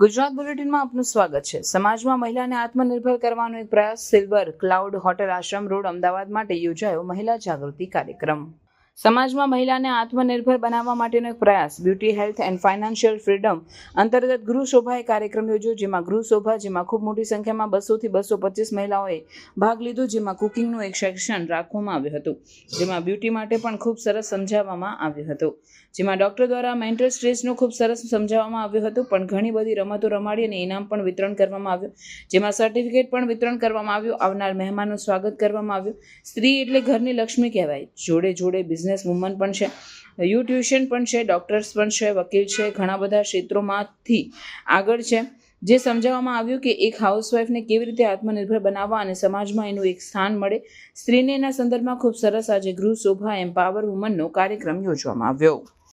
ગુજરાત બુલેટિનમાં આપનું સ્વાગત છે. સમાજમાં મહિલાને આત્મનિર્ભર કરવાનો એક પ્રયાસ, Silver Cloud hotel Ashram road Ahmedabad માટે યોજાયો મહિલા જાગૃતિ કાર્યક્રમ. સમાજમાં મહિલાને આત્મનિર્ભર બનાવવા માટેનો એક પ્રયાસ. Beauty, health and financial freedom અંતર્ગત ગૃહ શોભાએ કાર્યક્રમ યોજ્યો, જેમાં ગૃહ શોભા, જેમાં ખૂબ મોટી સંખ્યામાં બસોથી બસો પચીસ મહિલાઓએ ભાગ લીધો, જેમાં કુકિંગનું એક સેક્શન રાખવામાં આવ્યું હતું. જેમાં બ્યુટી માટે પણ ખૂબ સરસ સમજાવવામાં આવ્યું હતું. જેમાં ડૉક્ટર દ્વારા મેન્ટલ સ્ટ્રેસનું ખૂબ સરસ સમજાવવામાં આવ્યું હતું, પણ ઘણી બધી રમતો રમાડી અને ઇનામ પણ વિતરણ કરવામાં આવ્યું. જેમાં સર્ટિફિકેટ પણ વિતરણ કરવામાં આવ્યું. આવનાર મહેમાનનું સ્વાગત કરવામાં આવ્યું. સ્ત્રી એટલે ઘરની લક્ષ્મી કહેવાય. જોડે જોડે બિઝનેસ વુમન પણ છે યુ ટ્યુશન પણ છે, ડૉક્ટર્સ પણ છે, વકીલ છે, ઘણા બધા ક્ષેત્રોમાંથી આગળ છે. જે સમજાવવામાં આવ્યું કે એક હાઉસવાઈફને કેવી રીતે આત્મનિર્ભર બનાવવા અને સમાજમાં એનું એક સ્થાન મળે, સ્ત્રીને એના સંદર્ભમાં ખૂબ સરસ આજે ગૃહ શોભા, એમ્પાવર વુમનનો કાર્યક્રમ યોજવામાં આવ્યો.